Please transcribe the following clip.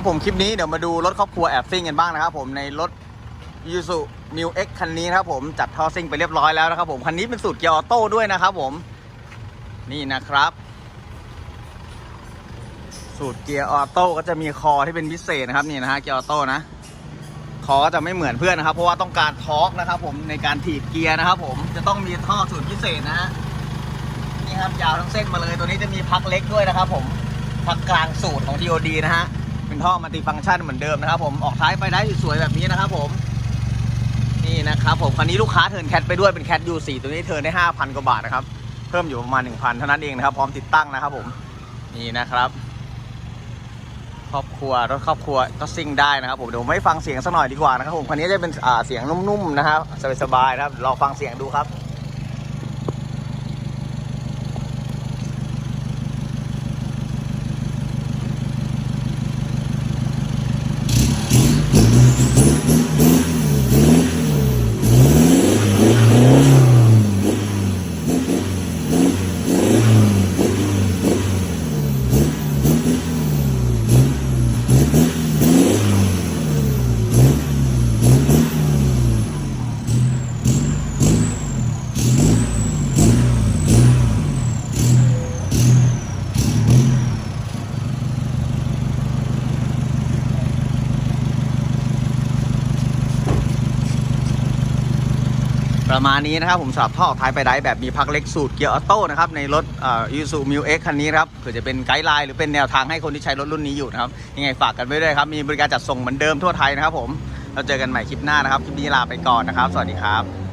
ครับผมคลิปนี้เดี๋ยวมาดูรถครอบครัวแอบซิ่งกันบ้างนะครับ ผมในรถยูสุมิวเอ็กคันนี้นะครับผมจัดท่อซิ่งไปเรียบร้อยแล้วนะครับผมคันนี้เป็นสูตรเกียร์ออโต้ด้วยนะครับผมนี่นะครับ สูตรเกียร์ออโต้ก็จะมีคอที่เป็นพิเศษนะครับนี่นะฮะเกียร์ออโต้นะคอก็จะไม่เหมือนเพื่อนนะครับ เพราะว่าต้องการทอร์กนะครับผมในการถีบเกียร์นะครับผมจะต้องมีท่อสูตรพิเศษนะฮะนี่ครับยาวทั้งเส้นมาเลยตัวนี้จะมีพักเล็กด้วยนะครับ ผมพักกลางสูตรของ TOD นะฮะ เป็นท่อมัลติฟังก์ชันเหมือนเดิมนะครับผมออกท้ายไปได้สวยๆแบบนี้นะครับผมนี่นะครับผมคันนี้ลูกค้าเทิร์นแคทไปด้วยเป็นแคท U4 ตัวนี้เทิร์นได้5,000กว่าบาทนะครับเพิ่มอยู่ประมาณ1,000เท่านั้นเองนะครับ พร้อมติดตั้งนะครับผมนี่นะครับครอบครัวรถครอบครัวก็ซิ่งได้นะครับผมเดี๋ยวผมให้ฟังเสียงสักหน่อยดีกว่านะครับผมคันนี้จะเป็นเสียงนุ่มๆนะครับสบายๆนะครับลองฟังเสียงดูครับ ประมาณนี้นะครับผมสำหรับท่อท้ายไปได้แบบมีพักเล็กสูตรเกียร์ออโต้นะครับในรถยูซูมิวเอ็กคันนี้ครับเผื่อจะเป็นไกด์ไลน์หรือเป็นแนวทางให้คนที่ใช้รถรุ่นนี้อยู่นะครับยังไงฝากกันไว้ด้วยครับมีบริการจัดส่งเหมือนเดิมทั่วไทยนะครับผมเราเจอกันใหม่คลิปหน้านะครับคลิปนี้ลาไปก่อนนะครับ สวัสดีครับ